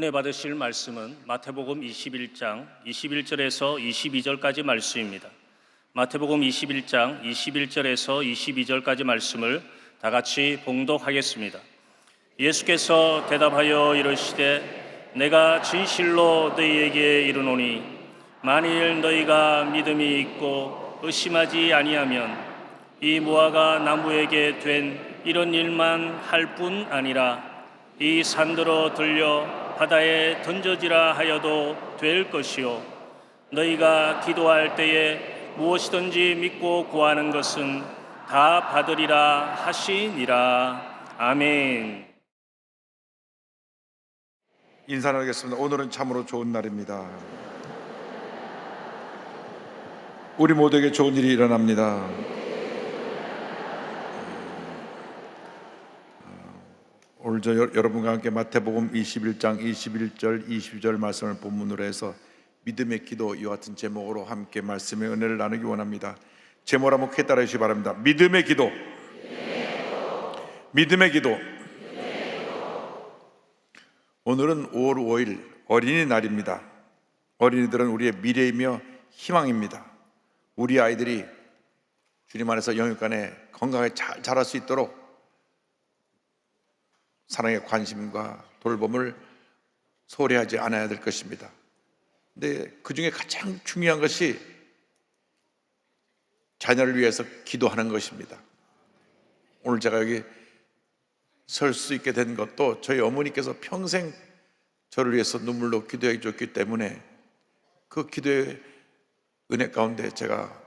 은혜 받으실 말씀은 마태복음 21장 21절에서 22절까지 말씀입니다. 마태복음 21장 21절에서 22절까지 말씀을 다 같이 봉독하겠습니다. 예수께서 대답하여 이르시되 내가 진실로 너희에게 이르노니 만일 너희가 믿음이 있고 의심하지 아니하면 이 무화과 나무에게 된 이런 일만 할 뿐 아니라 이 산들어 들려 바다에 던져지라 하여도 될 것이요 너희가 기도할 때에 무엇이든지 믿고 구하는 것은 다 받으리라 하시니라 아멘. 인사 나누겠습니다. 오늘은 참으로 좋은 날입니다. 우리 모두에게 좋은 일이 일어납니다. 오늘 저 여- 여러분과 함께 마태복음 21장 21절 22절 말씀을 본문으로 해서 믿음의 기도 이와 같은 제목으로 함께 말씀의 은혜를 나누기 원합니다. 제목 한번 크게 따라 주시기 바랍니다. 믿음의 기도. 믿음의 기도. 오늘은 5월 5일 어린이날입니다. 어린이들은 우리의 미래이며 희망입니다. 우리 아이들이 주님 안에서 영육간에 건강하게 잘 자랄 수 있도록 사랑의 관심과 돌봄을 소홀히 하지 않아야 될 것입니다. 근데 그 중에 가장 중요한 것이 자녀를 위해서 기도하는 것입니다. 오늘 제가 여기 설 수 있게 된 것도 저희 어머니께서 평생 저를 위해서 눈물로 기도해 줬기 때문에 그 기도의 은혜 가운데 제가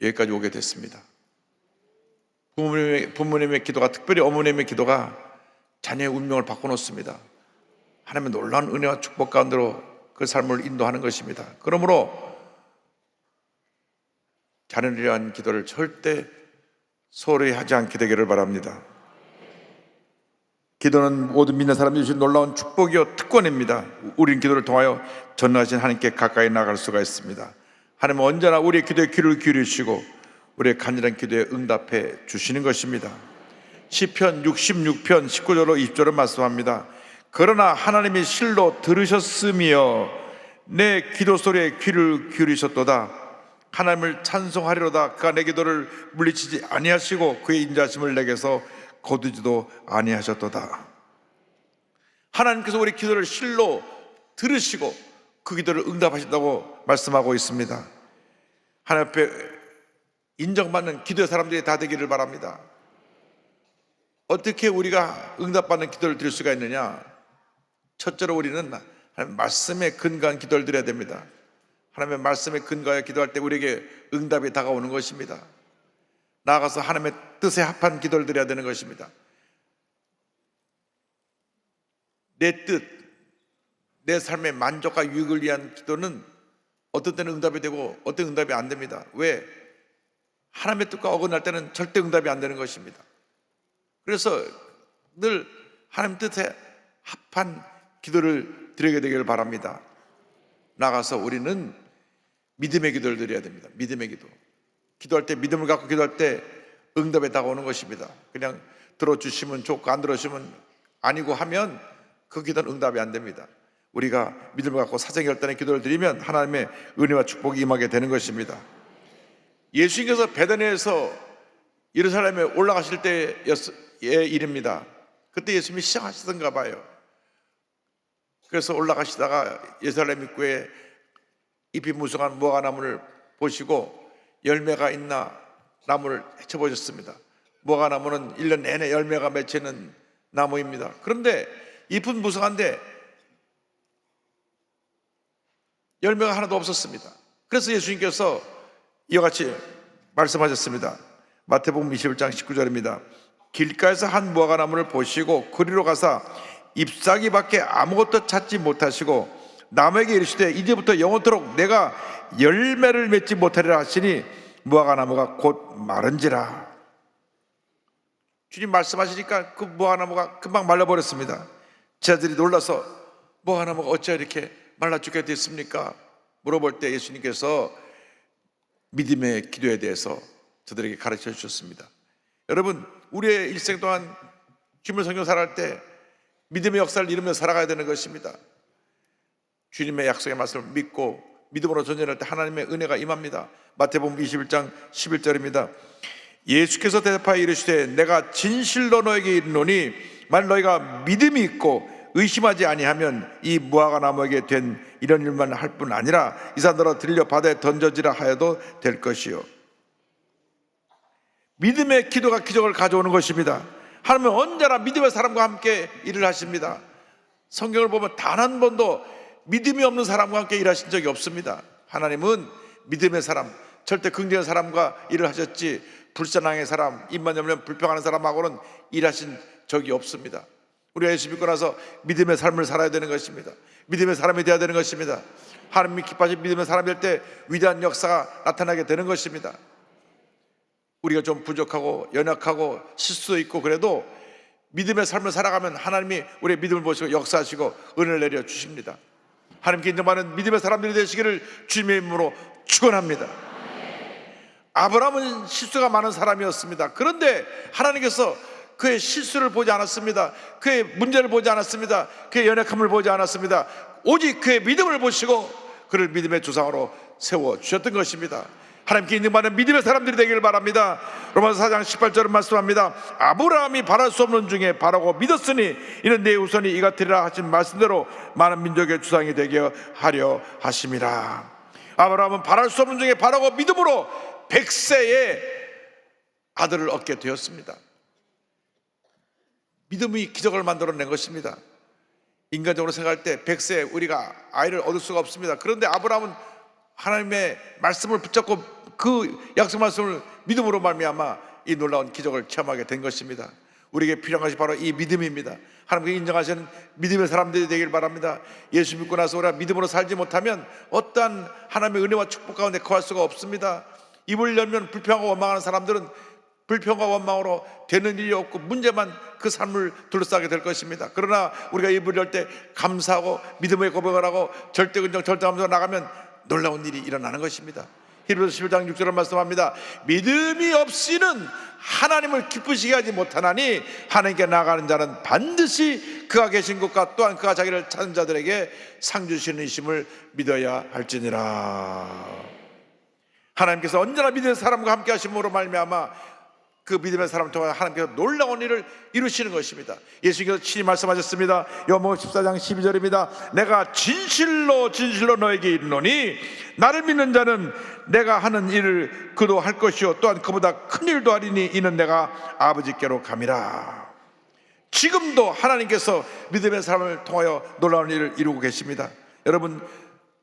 여기까지 오게 됐습니다. 부모님의, 부모님의 기도가 특별히 어머님의 기도가 자녀의 운명을 바꿔놓습니다. 하나님의 놀라운 은혜와 축복 가운데로 그 삶을 인도하는 것입니다. 그러므로 자녀를 위한 기도를 절대 소홀히 하지 않게 되기를 바랍니다. 기도는 모든 믿는 사람이 주신 놀라운 축복이요 특권입니다. 우리는 기도를 통하여 전능하신 하나님께 가까이 나갈 수가 있습니다. 하나님은 언제나 우리의 기도에 귀를 기울이시고 우리의 간절한 기도에 응답해 주시는 것입니다. 시편 66편 19절로 20절을 말씀합니다. 그러나 하나님이 실로 들으셨으며 내 기도 소리에 귀를 기울이셨도다. 하나님을 찬송하리로다. 그가 내 기도를 물리치지 아니하시고 그의 인자심을 내게서 거두지도 아니하셨도다. 하나님께서 우리 기도를 실로 들으시고 그 기도를 응답하신다고 말씀하고 있습니다. 하나님 앞에 인정받는 기도의 사람들이 다 되기를 바랍니다. 어떻게 우리가 응답받는 기도를 드릴 수가 있느냐? 첫째로 우리는 말씀에 근거한 기도를 드려야 됩니다. 하나님의 말씀에 근거하여 기도할 때 우리에게 응답이 다가오는 것입니다. 나아가서 하나님의 뜻에 합한 기도를 드려야 되는 것입니다. 내 뜻, 내 삶의 만족과 유익을 위한 기도는 어떤 때는 응답이 되고 어떤 응답이 안 됩니다. 왜? 하나님의 뜻과 어긋날 때는 절대 응답이 안 되는 것입니다. 그래서 늘 하나님 뜻에 합한 기도를 드리게 되기를 바랍니다. 나가서 우리는 믿음의 기도를 드려야 됩니다. 믿음의 기도. 기도할 때 믿음을 갖고 기도할 때 응답에 다가오는 것입니다. 그냥 들어주시면 좋고 안 들어주시면 아니고 하면 그 기도는 응답이 안 됩니다. 우리가 믿음을 갖고 사정결단의 기도를 드리면 하나님의 은혜와 축복이 임하게 되는 것입니다. 예수님께서 베드니에서 예루살렘에 올라가실 때의 일입니다. 그때 예수님이 시작하시던가 봐요. 그래서 올라가시다가 예루살렘 입구에 잎이 무성한 무화과 나무를 보시고 열매가 있나 나무를 헤쳐보셨습니다. 무화과 나무는 1년 내내 열매가 맺히는 나무입니다. 그런데 잎은 무성한데 열매가 하나도 없었습니다. 그래서 예수님께서 이와 같이 말씀하셨습니다. 마태복음 21장 19절입니다. 길가에서 한 무화과 나무를 보시고 그리로 가서 잎사귀 밖에 아무것도 찾지 못하시고 남에게 이르시되 이제부터 영원토록 내가 열매를 맺지 못하리라 하시니 무화과 나무가 곧 마른지라. 주님 말씀하시니까 그 무화과 나무가 금방 말라버렸습니다. 제자들이 놀라서 무화과 나무가 어찌 이렇게 말라 죽게 됐습니까? 물어볼 때 예수님께서 믿음의 기도에 대해서 저들에게 가르쳐 주셨습니다. 여러분, 우리의 일생 동안 주물 성경 살아갈 때 믿음의 역사를 이루며 살아가야 되는 것입니다. 주님의 약속의 말씀을 믿고 믿음으로 전진할 때 하나님의 은혜가 임합니다. 마태복음 21장 11절입니다. 예수께서 대답하여 이르시되 내가 진실로 너에게 이르노니 만일 너희가 믿음이 있고 의심하지 아니하면 이 무화과 나무에게 된 이런 일만 할 뿐 아니라 이 산더러 들려 바다에 던져지라 하여도 될 것이요 믿음의 기도가 기적을 가져오는 것입니다. 하나님은 언제나 믿음의 사람과 함께 일을 하십니다. 성경을 보면 단 한 번도 믿음이 없는 사람과 함께 일하신 적이 없습니다. 하나님은 믿음의 사람, 절대 긍정의 사람과 일을 하셨지 불신앙의 사람, 입만 열면 불평하는 사람하고는 일하신 적이 없습니다. 우리가 예수 믿고 나서 믿음의 삶을 살아야 되는 것입니다. 믿음의 사람이 되어야 되는 것입니다. 하나님이 기뻐하신 믿음의 사람이 될 때 위대한 역사가 나타나게 되는 것입니다. 우리가 좀 부족하고 연약하고 실수도 있고 그래도 믿음의 삶을 살아가면 하나님이 우리의 믿음을 보시고 역사하시고 은혜를 내려 주십니다. 하나님께 인정받는 믿음의 사람들이 되시기를 주님의 이름으로 축원합니다. 아브라함은 실수가 많은 사람이었습니다. 그런데 하나님께서 그의 실수를 보지 않았습니다. 그의 문제를 보지 않았습니다. 그의 연약함을 보지 않았습니다. 오직 그의 믿음을 보시고 그를 믿음의 조상으로 세워 주셨던 것입니다. 하나님께 인정받는 믿음의 사람들이 되기를 바랍니다. 로마서 4장 18절은 말씀합니다. 아브라함이 바랄 수 없는 중에 바라고 믿었으니 이는 내 우선이 이 같으리라 하신 말씀대로 많은 민족의 주상이 되게 하려 하심이라. 아브라함은 바랄 수 없는 중에 바라고 믿음으로 백세의 아들을 얻게 되었습니다. 믿음이 기적을 만들어낸 것입니다. 인간적으로 생각할 때 백세 우리가 아이를 얻을 수가 없습니다. 그런데 아브라함은 하나님의 말씀을 붙잡고 그 약속 말씀을 믿음으로 말미암아 이 놀라운 기적을 체험하게 된 것입니다. 우리에게 필요한 것이 바로 이 믿음입니다. 하나님께 인정하시는 믿음의 사람들이 되길 바랍니다. 예수 믿고 나서 우리가 믿음으로 살지 못하면 어떠한 하나님의 은혜와 축복 가운데 거할 수가 없습니다. 입을 열면 불평하고 원망하는 사람들은 불평과 원망으로 되는 일이 없고 문제만 그 삶을 둘러싸게 될 것입니다. 그러나 우리가 입을 열때 감사하고 믿음의 고백을 하고 절대 근정 절대 감사가 나가면 놀라운 일이 일어나는 것입니다. 히브리서 11장 6절을 말씀합니다. 믿음이 없이는 하나님을 기쁘시게 하지 못하나니 하나님께 나가는 자는 반드시 그가 계신 곳과 또한 그가 자기를 찾는 자들에게 상 주시는 이심을 믿어야 할지니라. 하나님께서 언제나 믿는 사람과 함께 하심으로 말미암아 그 믿음의 사람을 통해 하나님께서 놀라운 일을 이루시는 것입니다. 예수님께서 친히 말씀하셨습니다. 요한복음 14장 12절입니다. 내가 진실로 진실로 너에게 이르노니 나를 믿는 자는 내가 하는 일을 그도 할 것이요 또한 그보다 큰 일도 하리니 이는 내가 아버지께로 감이라. 지금도 하나님께서 믿음의 사람을 통하여 놀라운 일을 이루고 계십니다. 여러분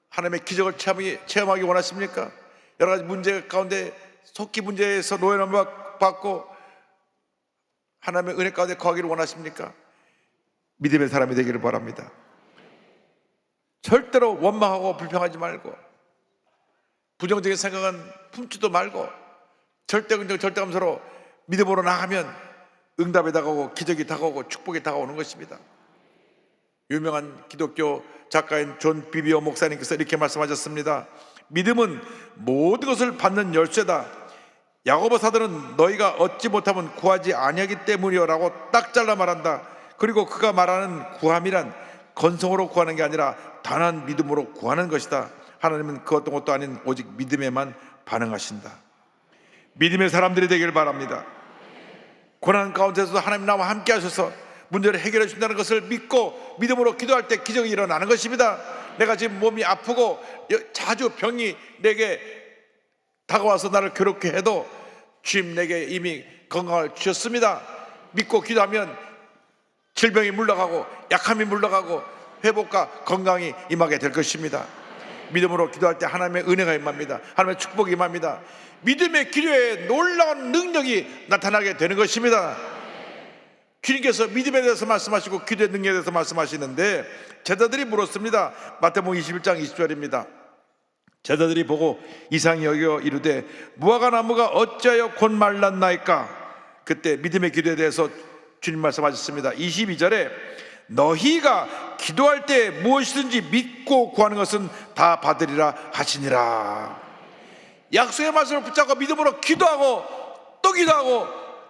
하나님의 기적을 체험하기, 원하십니까? 여러 가지 문제 가운데 속기 문제에서 노예 를 받고 하나님의 은혜 가운데 거하기를 원하십니까? 믿음의 사람이 되기를 바랍니다. 절대로 원망하고 불평하지 말고 부정적인 생각은 품지도 말고 절대 긍정 절대 감사로 믿음으로 나가면 응답이 다가오고 기적이 다가오고 축복이 다가오는 것입니다. 유명한 기독교 작가인 존 비비오 목사님께서 이렇게 말씀하셨습니다. 믿음은 모든 것을 받는 열쇠다. 야고보 사도는 너희가 얻지 못하면 구하지 아니하기 때문이요라고 딱 잘라 말한다. 그리고 그가 말하는 구함이란 건성으로 구하는 게 아니라 단한 믿음으로 구하는 것이다. 하나님은 그 어떤 것도 아닌 오직 믿음에만 반응하신다. 믿음의 사람들이 되길 바랍니다. 고난 가운데서도 하나님 나와 함께 하셔서 문제를 해결해 준다는 것을 믿고 믿음으로 기도할 때 기적이 일어나는 것입니다. 내가 지금 몸이 아프고 자주 병이 내게 다가와서 나를 괴롭게 해도 주님 내게 이미 건강을 주셨습니다. 믿고 기도하면 질병이 물러가고 약함이 물러가고 회복과 건강이 임하게 될 것입니다. 믿음으로 기도할 때 하나님의 은혜가 임합니다. 하나님의 축복이 임합니다. 믿음의 기도에 놀라운 능력이 나타나게 되는 것입니다. 주님께서 믿음에 대해서 말씀하시고 기도의 능력에 대해서 말씀하시는데 제자들이 물었습니다. 마태복음 21장 20절입니다. 제자들이 보고 이상히 여겨 이르되 무화과 나무가 어찌하여 곧 말랐나이까 그때 믿음의 기도에 대해서 주님 말씀하셨습니다. 22절에 너희가 기도할 때 무엇이든지 믿고 구하는 것은 다 받으리라 하시니라. 약속의 말씀을 붙잡고 믿음으로 기도하고 또 기도하고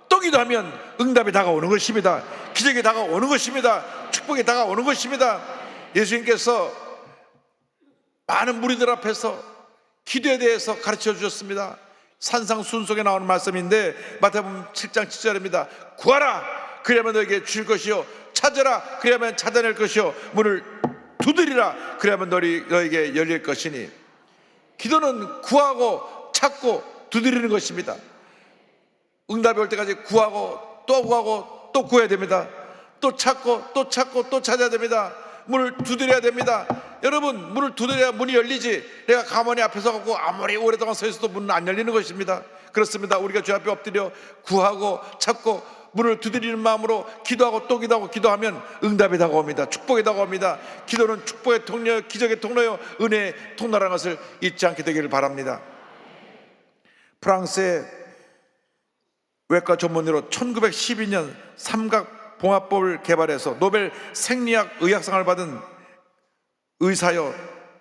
또 기도하면 응답이 다가오는 것입니다. 기적이 다가오는 것입니다. 축복이 다가오는 것입니다. 예수님께서 많은 무리들 앞에서 기도에 대해서 가르쳐 주셨습니다. 산상 순속에 나오는 말씀인데 마태복음 7장 7절입니다. 구하라 그리하면 너에게 줄 것이요 찾으라 그리하면 찾아낼 것이요 문을 두드리라 그리하면 너희, 너에게 열릴 것이니 기도는 구하고 찾고 두드리는 것입니다. 응답이 올 때까지 구하고 또 구하고 또 구해야 됩니다. 또 찾고 또 찾고 또 찾아야 됩니다. 문을 두드려야 됩니다. 여러분 문을 두드려야 문이 열리지. 내가 가만히 앞에 서 갖고 아무리 오랫동안 서 있어도 문은 안 열리는 것입니다. 그렇습니다. 우리가 주 앞에 엎드려 구하고 찾고 문을 두드리는 마음으로 기도하고 또 기도하고 기도하면 응답이 다가옵니다. 축복이 다가옵니다. 기도는 축복의 통로요, 기적의 통로요, 은혜의 통로라는 것을 잊지 않게 되기를 바랍니다. 프랑스의 외과 전문의로 1912년 삼각 봉합법을 개발해서 노벨 생리학 의학상을 받은 의사요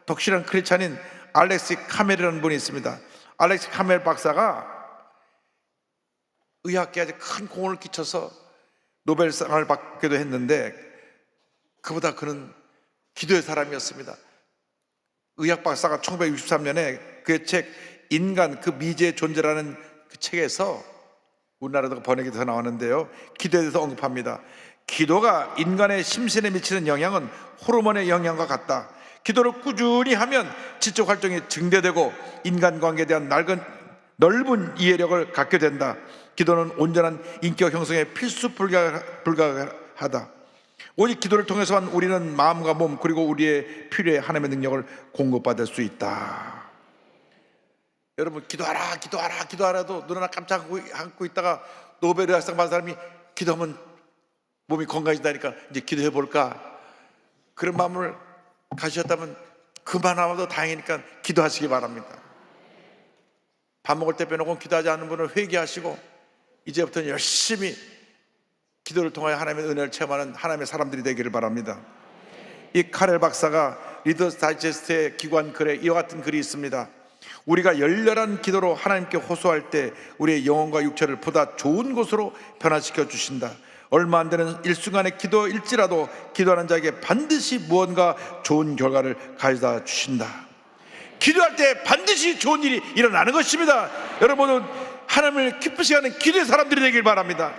덕실한 크리스찬인 알렉시 카멜이라는 분이 있습니다. 알렉시 카멜 박사가 의학계에 아주 큰 공을 끼쳐서 노벨상을 받기도 했는데 그보다 그는 기도의 사람이었습니다. 의학 박사가 1963년에 그의 책 인간 그 미지의 존재라는 그 책에서 우리나라도 번역이 돼서 나왔는데요. 기도에 대해서 언급합니다. 기도가 인간의 심신에 미치는 영향은 호르몬의 영향과 같다. 기도를 꾸준히 하면 지적 활동이 증대되고 인간관계에 대한 낡은 넓은 이해력을 갖게 된다. 기도는 온전한 인격 형성에 필수 불가, 불가하다. 오직 기도를 통해서만 우리는 마음과 몸 그리고 우리의 필요에 하나님의 능력을 공급받을 수 있다. 여러분 기도하라 기도하라 기도하라도 눈 하나 깜짝 안고 있다가 노벨 의학상 받은 사람이 기도하면 몸이 건강해진다니까 이제 기도해 볼까 그런 마음을 가지셨다면 그만하면 다행이니까 기도하시기 바랍니다. 밥 먹을 때 빼놓고 기도하지 않는 분을 회개하시고 이제부터는 열심히 기도를 통하여 하나님의 은혜를 체험하는 하나님의 사람들이 되기를 바랍니다. 이 카렐 박사가 리더스 다이제스트의 기관 글에 이와 같은 글이 있습니다. 우리가 열렬한 기도로 하나님께 호소할 때 우리의 영혼과 육체를 보다 좋은 곳으로 변화시켜 주신다. 얼마 안 되는 일순간의 기도일지라도 기도하는 자에게 반드시 무언가 좋은 결과를 가져다 주신다. 기도할 때 반드시 좋은 일이 일어나는 것입니다. 여러분은 하나님을 기쁘시게 하는 기도의 사람들이 되길 바랍니다.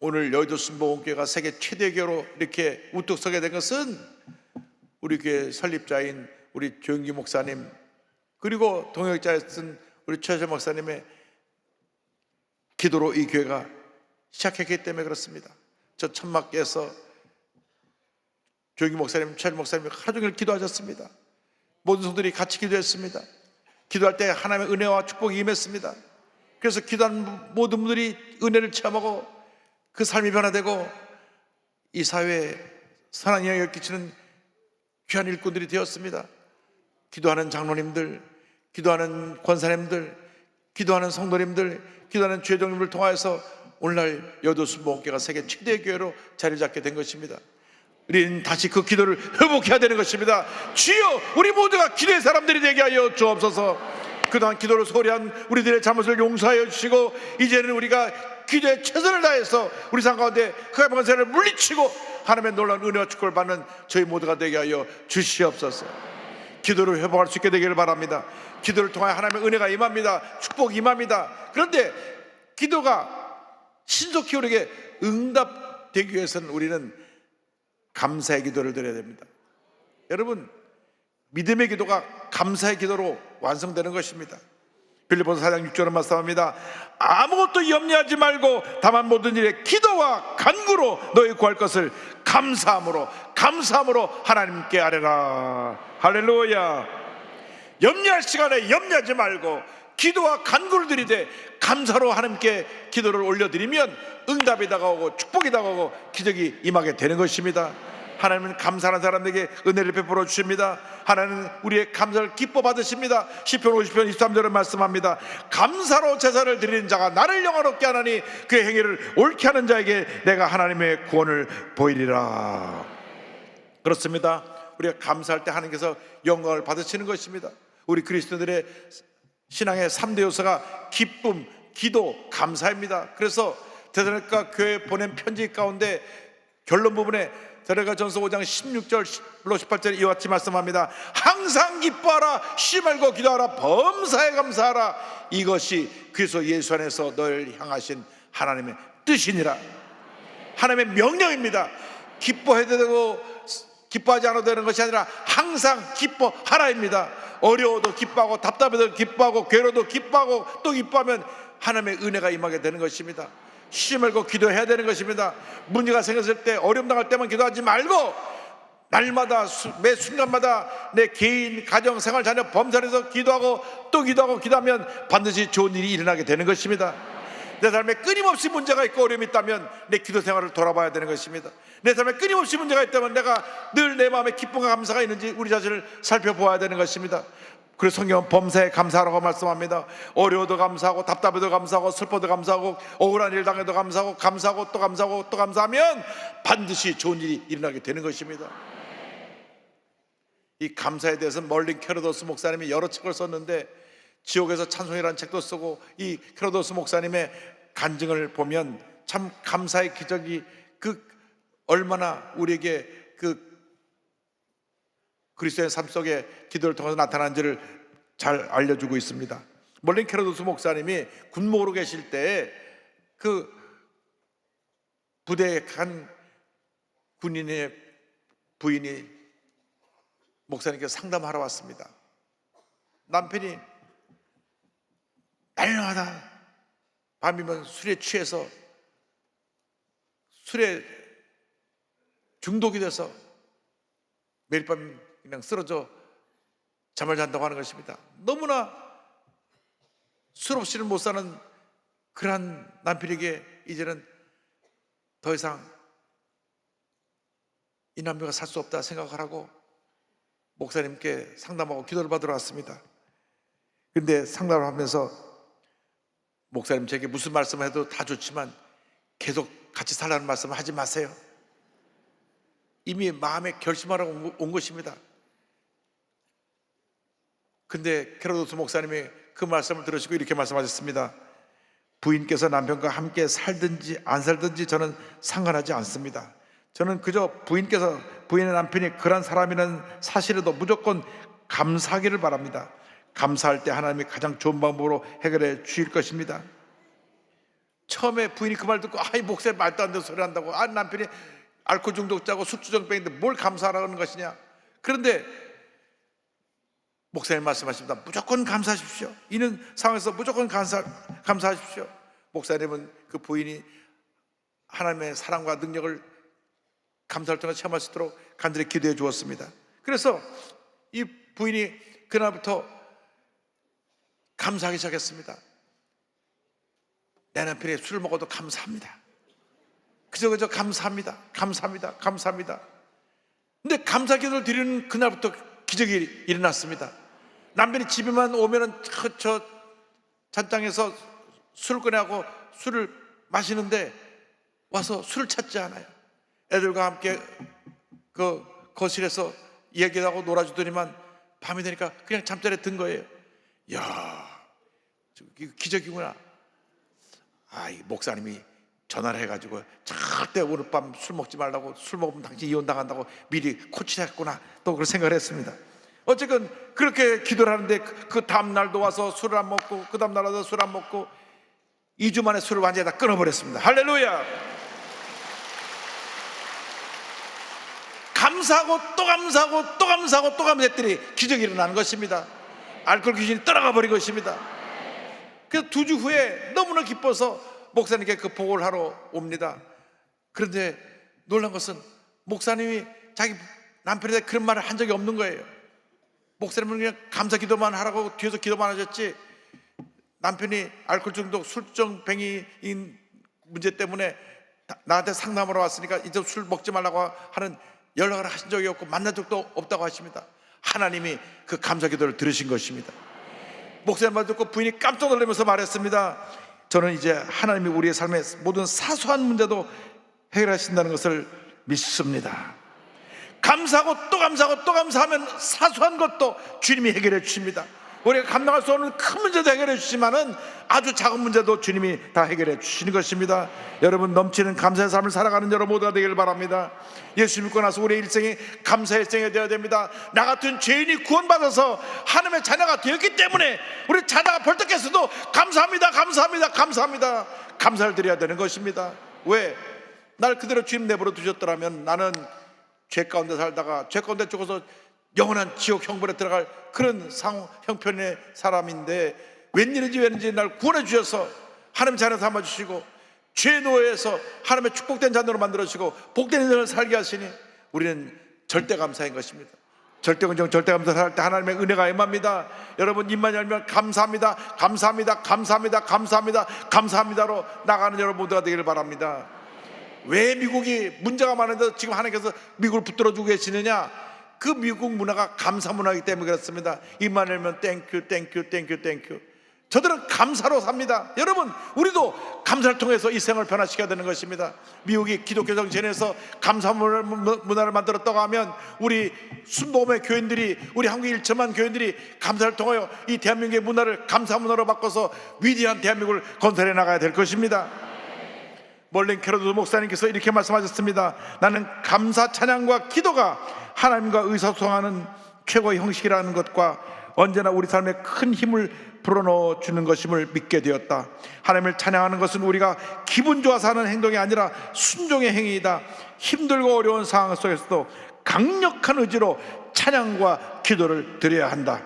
오늘 여의도 순복음교회가 세계 최대 교로 이렇게 우뚝 서게 된 것은 우리 교회 설립자인 우리 조영기 목사님 그리고 동역자였던 우리 최재 목사님의 기도로 이 교회가 시작했기 때문에 그렇습니다. 저 천막에서 조영기 목사님, 최재 목사님 하루 종일 기도하셨습니다. 모든 성들이 같이 기도했습니다. 기도할 때 하나님의 은혜와 축복이 임했습니다. 그래서 기도하는 모든 분들이 은혜를 체험하고 그 삶이 변화되고 이 사회에 선한 영향을 끼치는 귀한 일꾼들이 되었습니다. 기도하는 장로님들, 기도하는 권사님들, 기도하는 성도님들, 기도하는 죄종님을 통하여서 오늘날 여도수 목교가 세계 최대 교회로 자리 잡게 된 것입니다. 우리는 다시 그 기도를 회복해야 되는 것입니다. 주여, 우리 모두가 기도의 사람들이 되게 하여 주옵소서. 그동안 기도로 소리한 우리들의 잘못을 용서하여 주시고 이제는 우리가 기도에 최선을 다해서 우리 삶 가운데 흑암 권세를 물리치고 하나님의 놀라운 은혜와 축복을 받는 저희 모두가 되게 하여 주시옵소서. 기도를 회복할 수 있게 되기를 바랍니다. 기도를 통하여 하나님의 은혜가 임합니다. 축복이 임합니다. 그런데 기도가 신속히 우리에게 응답되기 위해서는 우리는 감사의 기도를 드려야 됩니다. 여러분, 믿음의 기도가 감사의 기도로 완성되는 것입니다. 빌리포스 4장 6절은 말씀합니다. 아무것도 염려하지 말고 다만 모든 일에 기도와 간구로 너희 구할 것을 감사함으로 감사함으로 하나님께 아뢰라. 할렐루야. 염려할 시간에 염려하지 말고 기도와 간구를 드리되 감사로 하나님께 기도를 올려드리면 응답이 다가오고 축복이 다가오고 기적이 임하게 되는 것입니다. 하나님은 감사하는 사람에게 은혜를 베풀어 주십니다. 하나님은 우리의 감사를 기뻐 받으십니다. 시편 50편 23절을 말씀합니다. 감사로 제사를 드리는 자가 나를 영화롭게 하나니 그의 행위를 옳게 하는 자에게 내가 하나님의 구원을 보이리라. 그렇습니다. 우리가 감사할 때 하나님께서 영광을 받으시는 것입니다. 우리 그리스도들의 신앙의 3대 요소가 기쁨, 기도, 감사입니다. 그래서 대선과 교회 보낸 편지 가운데 결론 부분에 데레가 전서 5장 16절 18절 이와 같이 말씀합니다. 항상 기뻐하라 쉬 말고 기도하라 범사에 감사하라 이것이 그리스도 예수 안에서 널 향하신 하나님의 뜻이니라. 하나님의 명령입니다. 기뻐해야 되고 기뻐하지 않아도 되는 것이 아니라 항상 기뻐하라입니다. 어려워도 기뻐하고 답답해도 기뻐하고 괴로워도 기뻐하고 또 기뻐하면 하나님의 은혜가 임하게 되는 것입니다. 쉬지 말고 기도해야 되는 것입니다. 문제가 생겼을 때 어려움 당할 때만 기도하지 말고 날마다 수- 매 순간마다 내 개인 가정 생활 자녀 범사에서 기도하고 또 기도하고 기도하면 반드시 좋은 일이 일어나게 되는 것입니다. 내 삶에 끊임없이 문제가 있고 어려움이 있다면 내 기도 생활을 돌아봐야 되는 것입니다. 내 삶에 끊임없이 문제가 있다면 내가 늘 내 마음에 기쁨과 감사가 있는지 우리 자신을 살펴보아야 되는 것입니다. 그래서 성경은 범사에 감사하라고 말씀합니다. 어려워도 감사하고 답답해도 감사하고 슬퍼도 감사하고 억울한 일 당해도 감사하고 감사하고 또 감사하고 또 감사하면 반드시 좋은 일이 일어나게 되는 것입니다. 이 감사에 대해서 멀린 캐로도스 목사님이 여러 책을 썼는데 지옥에서 찬송이라는 책도 쓰고 이 캐로도스 목사님의 간증을 보면 참 감사의 기적이 그 얼마나 우리에게 그 그리스도의 삶 속에 기도를 통해서 나타난지를 잘 알려주고 있습니다. 멀린 캐로도스 목사님이 군목으로 계실 때 그 부대에 간 군인의 부인이 목사님께 상담하러 왔습니다. 남편이 날마다 밤이면 술에 취해서 술에 중독이 돼서 매일 밤 그냥 쓰러져 잠을 잔다고 하는 것입니다. 너무나 술 없이는 못 사는 그러한 남편에게 이제는 더 이상 이 남녀가 살 수 없다 생각을 하고 목사님께 상담하고 기도를 받으러 왔습니다. 근데 상담을 하면서 목사님 제게 무슨 말씀을 해도 다 좋지만 계속 같이 살라는 말씀을 하지 마세요. 이미 마음에 결심하라고 온 것입니다. 근데 캐로도스 목사님이 그 말씀을 들으시고 이렇게 말씀하셨습니다. 부인께서 남편과 함께 살든지 안 살든지 저는 상관하지 않습니다. 저는 그저 부인께서 부인의 남편이 그런 사람이라는 사실에도 무조건 감사하기를 바랍니다. 감사할 때 하나님이 가장 좋은 방법으로 해결해 주실 것입니다. 처음에 부인이 그 말 듣고 아이 목사님 말도 안 되는 소리 한다고 아 남편이 알코올 중독자고 술주정병인데 뭘 감사하라는 것이냐 그런데 목사님 말씀하십니다 무조건 감사하십시오 이는 상황에서 무조건 감사, 감사하십시오 목사님은 그 부인이 하나님의 사랑과 능력을 감사를 통해 체험할 수 있도록 간절히 기도해 주었습니다 그래서 이 부인이 그날부터 감사하기 시작했습니다 내 남편이 술을 먹어도 감사합니다. 그저 그저 감사합니다. 감사합니다. 감사합니다. 근데 감사 기도를 드리는 그날부터 기적이 일어났습니다. 남편이 집에만 오면은 저, 저 잔장에서 술을 꺼내고 술을 마시는데 와서 술을 찾지 않아요. 애들과 함께 그 거실에서 얘기하고 놀아주더니만 밤이 되니까 그냥 잠자리에 든 거예요. 야, 기적이구나. 아, 이 목사님이 전화를 해가지고 절대 오늘 밤 술 먹지 말라고 술 먹으면 당신 이혼 당한다고 미리 코치했구나 또 그런 생각을 했습니다. 어쨌든 그렇게 기도를 하는데 그, 그 다음 날도 와서 술을 안 먹고 그 다음 날도 술안 먹고 2주 만에 술을 완전히 다 끊어버렸습니다. 할렐루야. 감사하고 또 감사하고 또 감사하고 또 감사했더니 기적이 일어나는 것입니다. 알코올 귀신이 떠나가 버린 것입니다. 그래서 두 주 후에 너무나 기뻐서 목사님께 그 보고를 하러 옵니다. 그런데 놀란 것은 목사님이 자기 남편에 대해 그런 말을 한 적이 없는 거예요. 목사님은 그냥 감사 기도만 하라고 뒤에서 기도만 하셨지 남편이 알코올 중독 술정뱅이인 문제 때문에 나- 나한테 상담하러 왔으니까 이제 술 먹지 말라고 하는 연락을 하신 적이 없고 만난 적도 없다고 하십니다. 하나님이 그 감사 기도를 들으신 것입니다. 목사님 말 듣고 부인이 깜짝 놀라면서 말했습니다. 저는 이제 하나님이 우리의 삶의 모든 사소한 문제도 해결하신다는 것을 믿습니다. 감사하고 또 감사하고 또 감사하면 사소한 것도 주님이 해결해 주십니다. 우리가 감당할 수 없는 큰 문제도 해결해 주시지만은 아주 작은 문제도 주님이 다 해결해 주시는 것입니다. 여러분 넘치는 감사의 삶을 살아가는 여러분 모두가 되길 바랍니다. 예수 믿고 나서 우리의 일생이 감사의 일생이 되어야 됩니다. 나 같은 죄인이 구원받아서 하나님의 자녀가 되었기 때문에 우리 자다가 벌떡 깼어도 감사합니다, 감사합니다, 감사합니다. 감사를 드려야 되는 것입니다. 왜? 날 그대로 주님 내버려 두셨더라면 나는 죄 가운데 살다가 죄 가운데 죽어서 영원한 지옥 형벌에 들어갈 그런 상 형편의 사람인데 웬일인지 웬일인지 날 구원해 주셔서 하나님 자녀 삼아 주시고 죄 노예에서 하나님의 축복된 자녀로 만들어 주시고 복된 인생을 살게 하시니 우리는 절대 감사인 것입니다. 절대 긍정 절대 감사 할 때 하나님의 은혜가 임합니다. 여러분 입만 열면 감사합니다. 감사합니다. 감사합니다. 감사합니다. 감사합니다로 나가는 여러분 모두가 되기를 바랍니다. 왜 미국이 문제가 많은데 지금 하나님께서 미국을 붙들어 주고 계시느냐? 그 미국 문화가 감사 문화이기 때문에 그렇습니다. 입만 열면 땡큐 땡큐 땡큐 땡큐. 저들은 감사로 삽니다. 여러분, 우리도 감사를 통해서 이 생을 변화시켜야 되는 것입니다. 미국이 기독교 정신에서 감사 문화- 문화를 만들었다고 하면 우리 순복음의 교인들이 우리 한국 일천만 교인들이 감사를 통하여 이 대한민국의 문화를 감사 문화로 바꿔서 위대한 대한민국을 건설해 나가야 될 것입니다. 몰린 캐로드 목사님께서 이렇게 말씀하셨습니다. 나는 감사 찬양과 기도가 하나님과 의사소통하는 최고의 형식이라는 것과 언제나 우리 삶에 큰 힘을 불어넣어 주는 것임을 믿게 되었다. 하나님을 찬양하는 것은 우리가 기분 좋아서 하는 행동이 아니라 순종의 행위이다. 힘들고 어려운 상황 속에서도 강력한 의지로 찬양과 기도를 드려야 한다.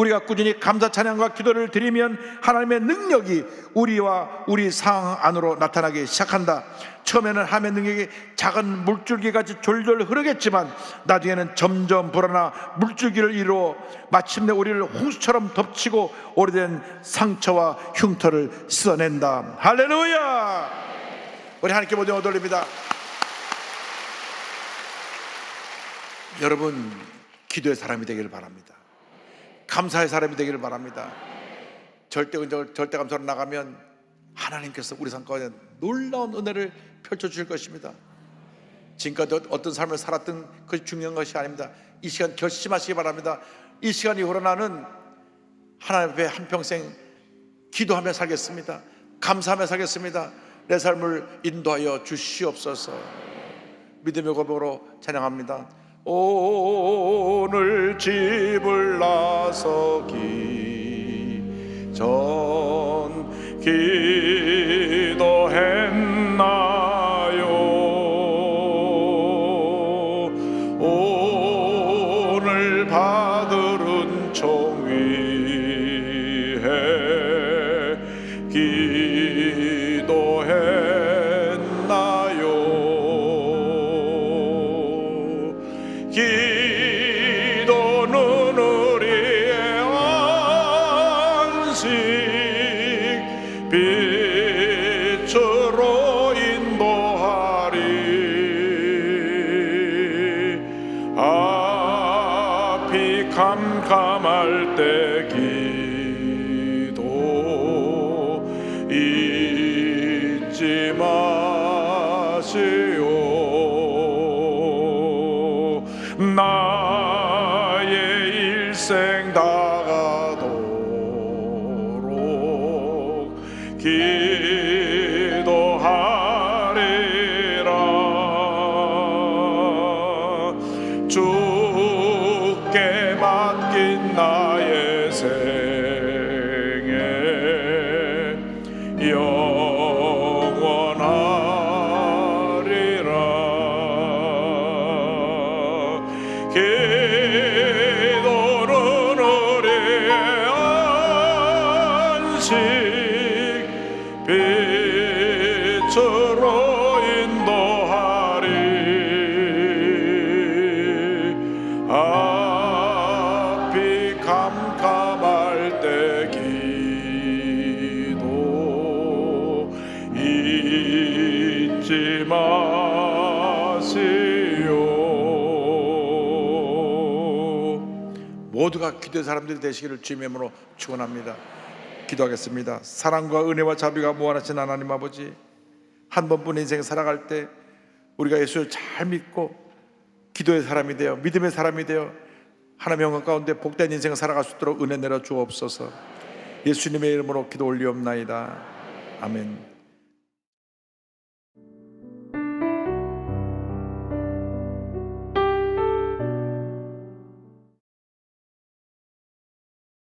우리가 꾸준히 감사 찬양과 기도를 드리면 하나님의 능력이 우리와 우리 상황 안으로 나타나기 시작한다. 처음에는 하나님의 능력이 작은 물줄기 같이 졸졸 흐르겠지만 나중에는 점점 불어나 물줄기를 이루어 마침내 우리를 홍수처럼 덮치고 오래된 상처와 흉터를 씻어낸다. 할렐루야! 우리 하나님께 모두 얻어올립니다. 여러분 기도의 사람이 되기를 바랍니다. 감사의 사람이 되기를 바랍니다. 절대 은정 절대 감사로 나가면 하나님께서 우리 삶 가운데 놀라운 은혜를 펼쳐 주실 것입니다. 지금까지 어떤 삶을 살았던 것이 중요한 것이 아닙니다. 이 시간 결심하시기 바랍니다. 이 시간 이후로 나는 하나님 앞에 한평생 기도하며 살겠습니다. 감사하며 살겠습니다. 내 삶을 인도하여 주시옵소서. 믿음의 고백으로 찬양합니다. 오늘 집을 나서기 전 기도했 마 모두가 기도의 사람들이 되시기를 주님의 이름으로 축원합니다. 기도하겠습니다. 사랑과 은혜와 자비가 무한하신 하나님 아버지 한 번뿐 인생 살아갈 때 우리가 예수를 잘 믿고 기도의 사람이 되어 믿음의 사람이 되어 하나님의 영광 가운데 복된 인생 살아갈 수 있도록 은혜 내려 주옵소서. 예수님의 이름으로 기도 올리옵나이다. 아멘.